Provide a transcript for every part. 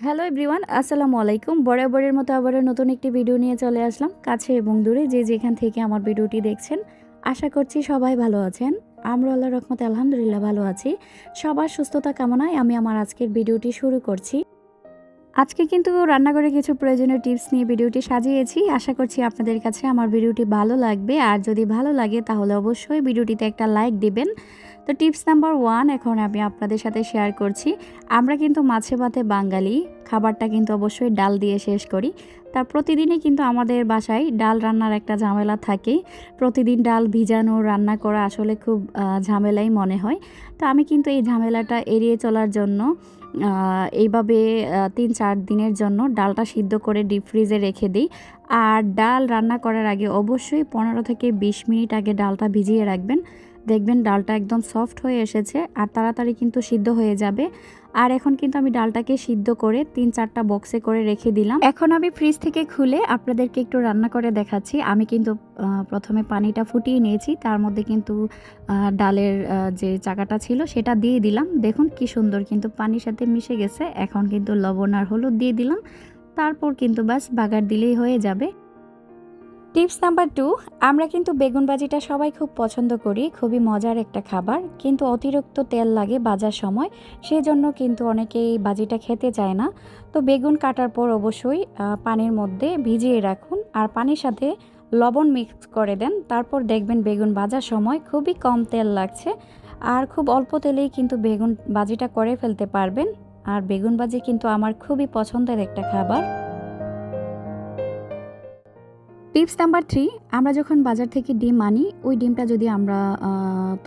Hello everyone আসসালামু আলাইকুম। বরাবরের মতো আবারও নতুন একটি ভিডিও নিয়ে চলে আসলাম। কাছে এবং দূরে যে যেখান থেকে আমার ভিডিওটি দেখছেন, আশা করছি সবাই ভালো আছেন। আমরা আল্লাহ রহমতে আলহামদুলিল্লাহ ভালো আছি। সবার সুস্থতা কামনায় আমি আমার আজকের ভিডিওটি শুরু করছি। আজকে কিন্তু রান্নাঘরে কিছু প্রয়োজনীয় টিপস নিয়ে ভিডিওটি সাজিয়েছি। আশা করছি আপনাদের কাছে আমার ভিডিওটি ভালো লাগবে। আর যদি ভালো লাগে তাহলে অবশ্যই ভিডিওটিতে একটা লাইক দিবেন। তো টিপস নাম্বার ওয়ান এখন আমি আপনাদের সাথে শেয়ার করছি। আমরা কিন্তু মাছে ভাতে বাঙালি, খাবারটা কিন্তু অবশ্যই ডাল দিয়ে শেষ করি। তার প্রতিদিনই কিন্তু আমাদের বাসায় ডাল রান্নার একটা ঝামেলা থাকে। প্রতিদিন ডাল ভিজানো, রান্না করা আসলে খুব ঝামেলাই মনে হয়। তো আমি কিন্তু এই ঝামেলাটা এড়িয়ে চলার জন্য এইভাবে তিন চার দিনের জন্য ডালটা সিদ্ধ করে ডিপ ফ্রিজে রেখে দিই। আর ডাল রান্না করার আগে অবশ্যই পনেরো থেকে বিশ মিনিট আগে ডালটা ভিজিয়ে রাখবেন। দেখবেন ডালটা একদম সফট হয়ে এসেছে আর তাড়াতাড়ি কিন্তু সিদ্ধ হয়ে যাবে। আর এখন কিন্তু আমি ডালটাকে সিদ্ধ করে তিন চারটা বক্সে করে রেখে দিলাম। এখন আমি ফ্রিজ থেকে খুলে আপনাদেরকে একটু রান্না করে দেখাচ্ছি। আমি কিন্তু প্রথমে পানিটা ফুটিয়ে নিয়েছি। তার মধ্যে কিন্তু ডালের যে চাকাটা ছিল সেটা দিয়ে দিলাম। দেখুন কি সুন্দর কিন্তু পানির সাথে মিশে গেছে। এখন কিন্তু লবণ আর হলুদ দিয়ে দিলাম। তারপর কিন্তু ব্যাস বাগার দিলেই হয়ে যাবে। টিপস নাম্বার টু, আমরা কিন্তু বেগুন ভাজিটা সবাই খুব পছন্দ করি, খুবই মজার একটা খাবার, কিন্তু অতিরিক্ত তেল লাগে বাজার সময় সেই জন্য কিন্তু অনেকেই ভাজিটা খেতে চায় না। তো বেগুন কাটার পর অবশ্যই পানির মধ্যে ভিজিয়ে রাখুন আর পানির সাথে লবণ মিক্স করে দেন, তারপর দেখবেন বেগুন ভাজার সময় খুবই কম তেল লাগছে আর খুব অল্প তেলেই কিন্তু বেগুন ভাজিটা করে ফেলতে পারবেন। আর বেগুন ভাজি কিন্তু আমার খুবই পছন্দের একটা খাবার। টিপস নাম্বার থ্রি, আমরা যখন বাজার থেকে ডিম আনি, ওই ডিমটা যদি আমরা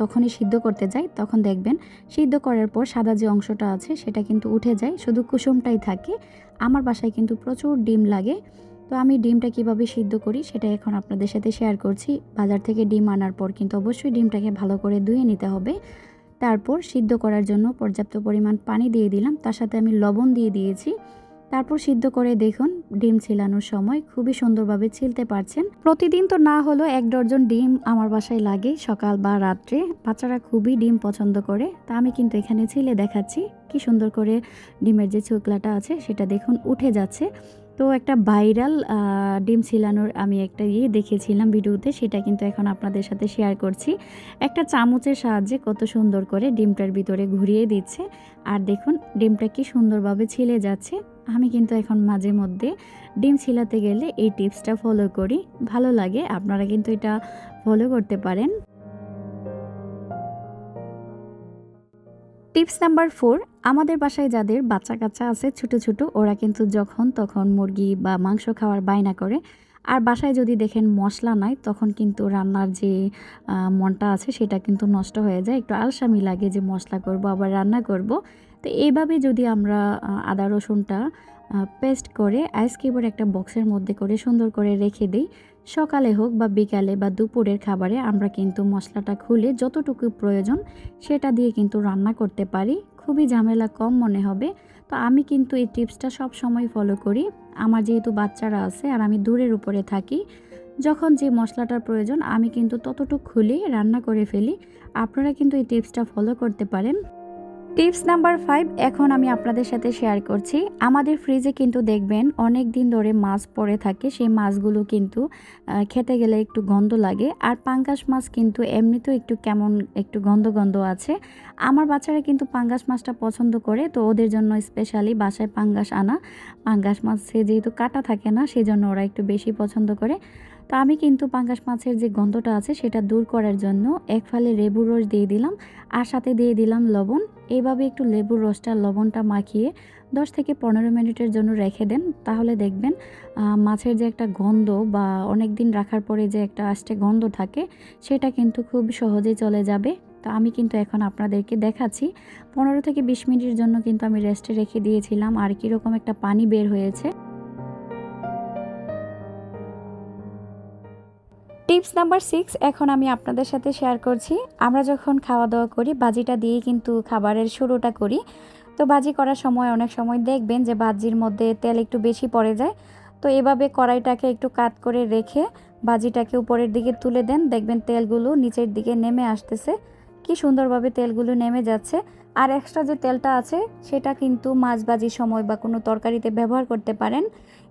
তখনই সিদ্ধ করতে যাই, তখন দেখবেন সিদ্ধ করার পর সাদা যে অংশটা আছে, সেটা কিন্তু উঠে যায়, শুধু কুসুমটাই থাকে। আমার বাসায় কিন্তু প্রচুর ডিম লাগে। তো আমি ডিমটা কীভাবে সিদ্ধ করি, সেটা এখন আপনাদের সাথে শেয়ার করছি। বাজার থেকে ডিম আনার পর কিন্তু অবশ্যই ডিমটাকে ভালো করে ধুয়ে নিতে হবে। তারপর সিদ্ধ করার জন্য পর্যাপ্ত পরিমাণ পানি দিয়ে দিলাম। তার সাথে আমি লবণ দিয়ে দিয়েছি। তারপর সিদ্ধ করে দেখুন, ডিম ছিলানোর সময় খুবই সুন্দরভাবে ছিলতে পারছেন। প্রতিদিন তো না হলেও এক ডজন ডিম আমার বাসায় লাগে, সকাল বা রাত্রে। বাচ্চারা খুবই ডিম পছন্দ করে, তা আমি কিন্তু এখানে ছিলে দেখাচ্ছি। কি সুন্দর করে ডিমের যে চোকলাটা আছে, সেটা দেখুন উঠে যাচ্ছে। তো একটা ভাইরাল ডিম ছিলানোর আমি একটা ইয়ে দেখেছিলাম ভিডিওতে, সেটা কিন্তু এখন আপনাদের সাথে শেয়ার করছি। একটা চামচের সাহায্যে কত সুন্দর করে ডিমটার ভিতরে ঘুরিয়ে দিচ্ছে। আর দেখুন, ডিমটা কি সুন্দরভাবে ছিলে যাচ্ছে। আমি কিন্তু এখন মাঝে মধ্যে ডিম ছিলাতে গেলে এই টিপসটা ফলো করি। ভালো লাগে, আপনারা কিন্তু এটা ফলো করতে পারেন। টিপস নাম্বার ফোর আমাদের বাসায় যাদের বাচ্চা কাচ্চা আছে, ছোট ছোট, ওরা কিন্তু যখন তখন মুরগি বা মাংস খাওয়ার বায়না করে। আর বাসায় যদি দেখেন মশলা নাই, তখন কিন্তু রান্নার যে মনটা আছে, সেটা কিন্তু নষ্ট হয়ে যায়। একটু আলসামি লাগে যে মশলা করব, আবার রান্না করব। তো এইভাবে যদি আমরা আদা রসুনটা পেস্ট করে আইস কিউবের একটা বক্সের মধ্যে করে সুন্দর করে রেখে দিই। সকালে হোক বা বিকালে বা দুপুরের খাবারে আমরা কিন্তু মশলাটা খুলে যতটুকু প্রয়োজন সেটা দিয়ে কিন্তু রান্না করতে পারি। খুবই ঝামেলা কম মনে হবে। তো আমি কিন্তু এই টিপসটা সব সময় ফলো করি। আমার যেহেতু বাচ্চারা আছে আর আমি দূরের উপরে থাকি, যখন যে মশলাটার প্রয়োজন আমি কিন্তু ততটুকু খুলে রান্না করে ফেলি। আপনারা কিন্তু এই টিপসটা ফলো করতে পারেন। টিপস নাম্বার ফাইভ, এখন আমি আপনাদের সাথে শেয়ার করছি। আমাদের ফ্রিজে কিন্তু দেখবেন অনেক দিন ধরে মাছ পড়ে থাকে, সেই মাছগুলো কিন্তু খেতে গেলে একটু গন্ধ লাগে। আর পাঙ্গাস মাছ কিন্তু এমনিতেও একটু কেমন, একটু গন্ধ গন্ধ আছে। আমার বাচ্চারা কিন্তু পাঙ্গাস মাছটা পছন্দ করে, তো ওদের জন্য স্পেশালি বাসায় পাঙ্গাস আনা। পাঙ্গাস মাছে যেহেতু কাটা থাকে না সেই জন্য ওরা একটু বেশি পছন্দ করে। তো আমি কিন্তু পাঙ্গাস মাছের যে গন্ধটা আছে সেটা দূর করার জন্য এক ফালে লেবুর রস দিয়ে দিলাম আর সাথে দিয়ে দিলাম লবণ। এইভাবে একটু লেবুর রসটা, লবণটা মাখিয়ে দশ থেকে পনেরো মিনিটের জন্য রেখে দেন। তাহলে দেখবেন মাছের যে একটা গন্ধ বা অনেক দিন রাখার পরে যে একটা আষ্টে গন্ধ থাকে, সেটা কিন্তু খুব সহজেই চলে যাবে। তো আমি কিন্তু এখন আপনাদেরকে দেখাচ্ছি। পনেরো থেকে বিশ মিনিটের জন্য কিন্তু আমি রেস্টে রেখে দিয়েছিলাম। আর কীরকম একটা পানি বের হয়েছে। টিপস নাম্বার সিক্স এখন আমি আপনাদের সাথে শেয়ার করছি। আমরা যখন খাওয়া দাওয়া করি, বাজিটা দিয়ে কিন্তু খাবারের শুরুটা করি। তো বাজি করার সময় অনেক সময় দেখবেন যে বাজির মধ্যে তেল একটু বেশি পড়ে যায়। তো এভাবে কড়াইটাকে একটু কাত করে রেখে বাজিটাকে উপরের দিকে তুলে দেন। দেখবেন তেলগুলো নিচের দিকে নেমে আসতেছে। কি সুন্দরভাবে তেলগুলো নেমে যাচ্ছে। আর এক্সট্রা যে তেলটা আছে, সেটা কিন্তু মাছ ভাজির সময় বা কোনো তরকারিতে ব্যবহার করতে পারেন।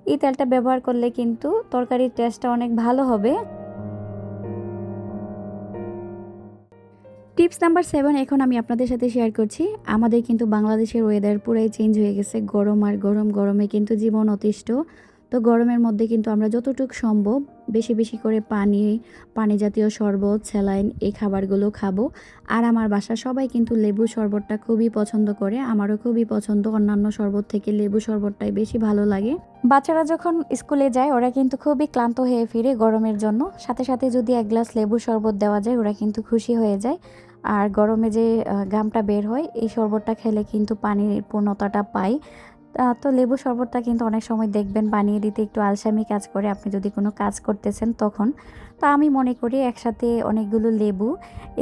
এই তেলটা ব্যবহার করলে কিন্তু তরকারির টেস্টটা অনেক ভালো হবে। টিপস নাম্বার সেভেন এখন আমি আপনাদের সাথে শেয়ার করছি। আমাদের কিন্তু বাংলাদেশের ওয়েদার পুরাই চেঞ্জ হয়ে গেছে। গরম আর গরম গরমে কিন্তু জীবন অতিষ্ঠ। তো গরমের মধ্যে কিন্তু আমরা যতটুকু সম্ভব বেশি বেশি করে পানি পানি জাতীয় শরবত, স্যালাইন এই খাবারগুলো খাব। আর আমার বাসা সবাই কিন্তু লেবু শরবতটা খুবই পছন্দ করে। আমারও খুবই পছন্দ। অন্যান্য শরবত থেকে লেবু শরবতটাই বেশি ভালো লাগে। বাচ্চারা যখন স্কুলে যায়, ওরা কিন্তু খুবই ক্লান্ত হয়ে ফিরে গরমের জন্য। সাথে সাথে যদি এক গ্লাস লেবু শরবত দেওয়া যায়, ওরা কিন্তু খুশি হয়ে যায়। আর গরমে যে গামটা বের হয়, এই শরবতটা খেলে কিন্তু পানির পূর্ণতাটা পাই। তো লেবু শরবতটা কিন্তু অনেক সময় দেখবেন বানিয়ে দিতে একটু আলসামি কাজ করে। আপনি যদি কোনো কাজ করতেছেন তখন তো আমি মনে করি একসাথে অনেকগুলো লেবু,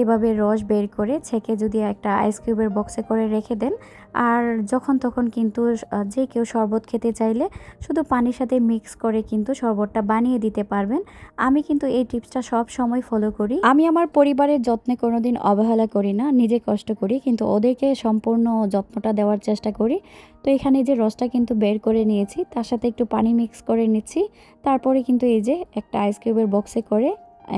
এভাবে রস বের করে ছেঁকে যদি একটা আইস কিউবের বক্সে করে রেখে দেন। আর যখন তখন কিন্তু যে কেউ শরবত খেতে চাইলে শুধু পানির সাথে মিক্স করে কিন্তু শরবতটা বানিয়ে দিতে পারবেন। আমি কিন্তু এই টিপসটা সব সময় ফলো করি। আমি আমার পরিবারের যত্নে কোনোদিন অবহেলা করি না, নিজে কষ্ট করি, কিন্তু ওদেরকে সম্পূর্ণ যত্নটা দেওয়ার চেষ্টা করি। তো এখানে যে রসটা কিন্তু বের করে নিয়েছি, তার সাথে একটু পানি মিক্স করে নিচ্ছি। তারপরে কিন্তু এই যে একটা আইস কিউবের বক্সে করে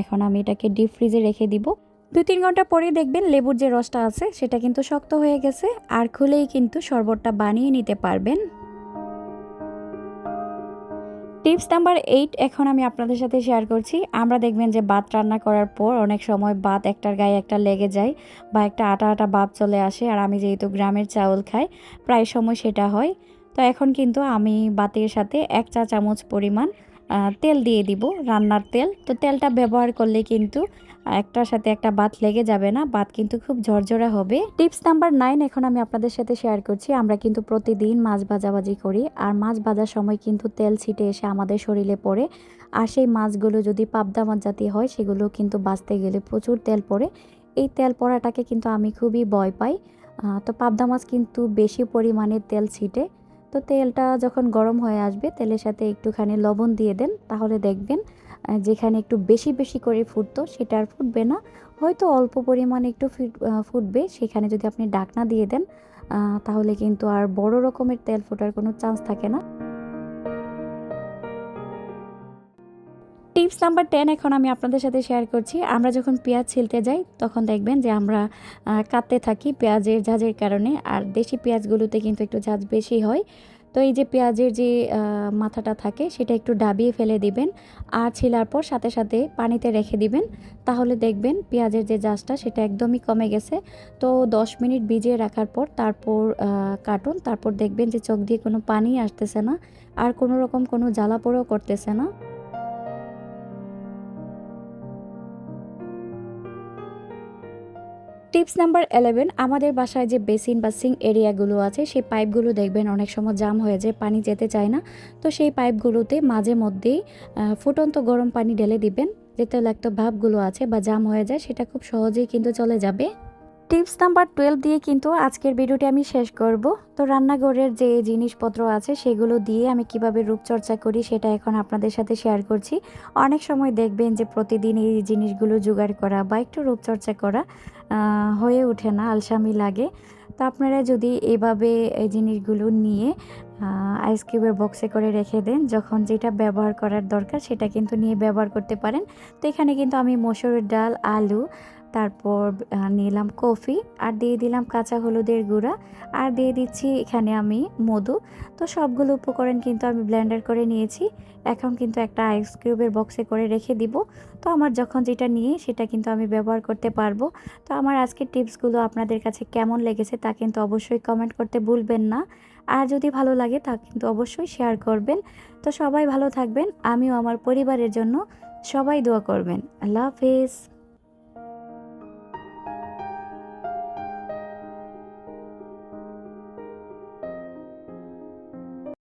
এখন আমি এটাকে ডিপ ফ্রিজে রেখে দিব। দু তিন ঘণ্টা পরে দেখবেন লেবুর যে রসটা আছে, সেটা কিন্তু শক্ত হয়ে গেছে, আর খুলেই কিন্তু শরবতটা বানিয়ে নিতে পারবেন। টিপস নাম্বার এইট এখন আমি আপনাদের সাথে শেয়ার করছি। আমরা দেখবেন যে ভাত রান্না করার পর অনেক সময় ভাত একটার গায়ে একটা লেগে যায় বা একটা আটা আটা ভাব চলে আসে, আর আমি যেহেতু গ্রামের চাউল খাই, প্রায় সময় সেটা হয়। তো এখন কিন্তু আমি বাতের সাথে এক চা চামচ পরিমাণ তেল দিয়ে দিব, রান্নার তেল। তো তেলটা ব্যবহার করলে কিন্তু একটার সাথে একটা বাত লেগে যাবে না, বাত কিন্তু খুব ঝরঝরা হবে। টিপস নাম্বার নাইন এখন আমি আপনাদের সাথে শেয়ার করছি, আমরা কিন্তু প্রতিদিন মাছ ভাজাভাজি করি, আর মাছ ভাজার সময় কিন্তু তেল ছিটে এসে আমাদের শরীরে পড়ে। আর সেই মাছগুলো যদি পাবদা মাছ জাতীয় হয়, সেগুলো কিন্তু বাঁচতে গেলে প্রচুর তেল পড়ে। এই তেল পড়াটাকে কিন্তু আমি খুবই ভয় পাই। তো পাবদা মাছ কিন্তু বেশি পরিমাণে তেল ছিটে। তো তেলটা যখন গরম হয়ে আসবে, তেলের সাথে একটুখানি লবণ দিয়ে দেন। তাহলে দেখবেন যেখানে একটু বেশি বেশি করে ফুটতো সেটা আর ফুটবে না। হয়তো অল্প পরিমাণে একটু ফুটবে, সেখানে যদি আপনি ডাকনা দিয়ে দেন তাহলে কিন্তু আর বড় রকমের তেল ফোটার কোনো চান্স থাকে না। টিপস নাম্বার টেন এখন আমি আপনাদের সাথে শেয়ার করছি। আমরা যখন পেঁয়াজ ছিলতে যাই, তখন দেখবেন যে আমরা কাটতে থাকি পেঁয়াজের ঝাঁজের কারণে, আর দেশি পেঁয়াজগুলোতে কিন্তু একটু ঝাঁজ বেশি হয়। তো এই যে পেঁয়াজের যে মাথাটা থাকে, সেটা একটু ডাবিয়ে ফেলে দিবেন, আর ছিলার পর সাথে সাথে পানিতে রেখে দিবেন। তাহলে দেখবেন পেঁয়াজের যে জাজটা সেটা একদমই কমে গেছে। তো দশ মিনিট ভিজিয়ে রাখার পর তারপর কাটুন। তারপর দেখবেন যে চোখ দিয়ে কোনো পানি আসতেছে না, আর কোনো রকম কোনো জ্বালা পোড়াও করতেছে না। টিপস নাম্বার এলেভেন আমাদের বাসায় যে বেসিন বা সিং এরিয়াগুলো আছে, সেই পাইপগুলো দেখবেন অনেক সময় জাম হয়ে যায়, পানি যেতে চায় না। তো সেই পাইপগুলোতে মাঝে মধ্যেই ফুটন্ত গরম পানি ঢেলে দিবেন, যেতে একটা ভাবগুলো আছে বা জাম হয়ে যায়, সেটা খুব সহজেই কিন্তু চলে যাবে। টিপস নাম্বার টুয়েলভ দিয়ে কিন্তু আজকের ভিডিওটি আমি শেষ করব। তো রান্নাঘরের যে জিনিসপত্র আছে, সেগুলো দিয়ে আমি কীভাবে রূপচর্চা করি, সেটা এখন আপনাদের সাথে শেয়ার করছি। অনেক সময় দেখবেন যে প্রতিদিন এই জিনিসগুলো জোগাড় করা বা একটু রূপচর্চা করা হয়ে ওঠে না, আলসামি লাগে। তো আপনারা যদি এভাবে এই জিনিসগুলো নিয়ে আইস কিউবের বক্সে করে রেখে দেন, যখন যেটা ব্যবহার করার দরকার সেটা কিন্তু নিয়ে ব্যবহার করতে পারেন। তো এখানে কিন্তু আমি মসুরের ডাল, আলু তারপর নিলাম কফি আর দিয়ে দিলাম কাঁচা হলুদের গুঁড়া আর দিয়ে দিচ্ছি এখানে আমি মধু। তো সবগুলো উপকরণ কিন্তু আমি ব্লেন্ডার করে নিয়েছি। এখন কিন্তু একটা আইস কিউবের বক্সে করে রেখে দিব। তো আমার যখন যেটা নিয়ে, সেটা কিন্তু আমি ব্যবহার করতে পারব। তো আমার আজকের টিপসগুলো আপনাদের কাছে কেমন লেগেছে তা কিন্তু অবশ্যই কমেন্ট করতে ভুলবেন না। আর যদি ভালো লাগে, তা কিন্তু অবশ্যই শেয়ার করবেন। তো সবাই ভালো থাকবেন। আমিও আমার পরিবারের জন্য সবাই দোয়া করবেন। আল্লাহ হাফেজ।